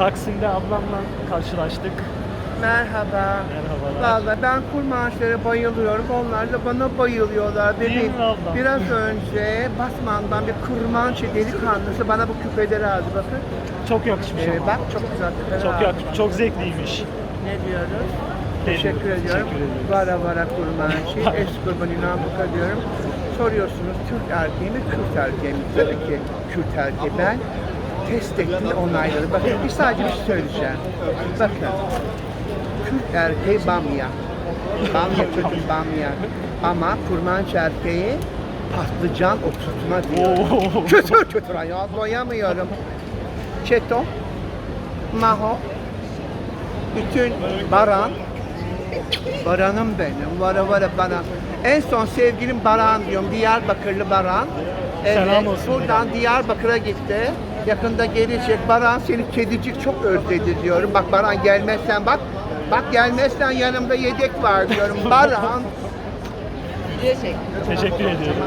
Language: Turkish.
Taksim'de ablamla karşılaştık. Merhaba. Merhabalar. Vallahi ben kurmaçlara bayılıyorum. Onlar da bana bayılıyorlar. Değil mi abla? biraz önce Basman'dan bir kurmançı delikanlısı bana bu küpeleri aldı bakın. Çok yakışmış Ee, ama. bak çok güzel küpeler Çok aldı. yakışmış, çok zevkliymiş. Ne diyoruz? Teşekkür ediyorum. Ediyoruz. Vara vara kurmaçı, es kurbanına buka diyorum. Soruyorsunuz Türk erkeği mi, Kürt erkeği mi? Tabii ki Kürt erkeği. Ben test ettim onayladım. Bakın bir sadece bir şey söyleyeceğim. Bakın. Kürt erkeği bamya. Bamya kötü bamya. Ama kurmanç erkeği patlıcan oturtma diyor. Oo. Kötü kötü ya doyamıyorum. Çeto, Maho, bütün Baran, Baran'ım benim, vara vara bana. En son sevgilim Baran diyorum, Diyarbakırlı Baran. Selam olsun Buradan Diyarbakır'a gitti. Yakında gelecek. Baran seni kedicik çok özledi diyorum. Bak Baran gelmezsen bak. Bak gelmezsen yanımda yedek var diyorum. Baran Teşekkür ediyorum.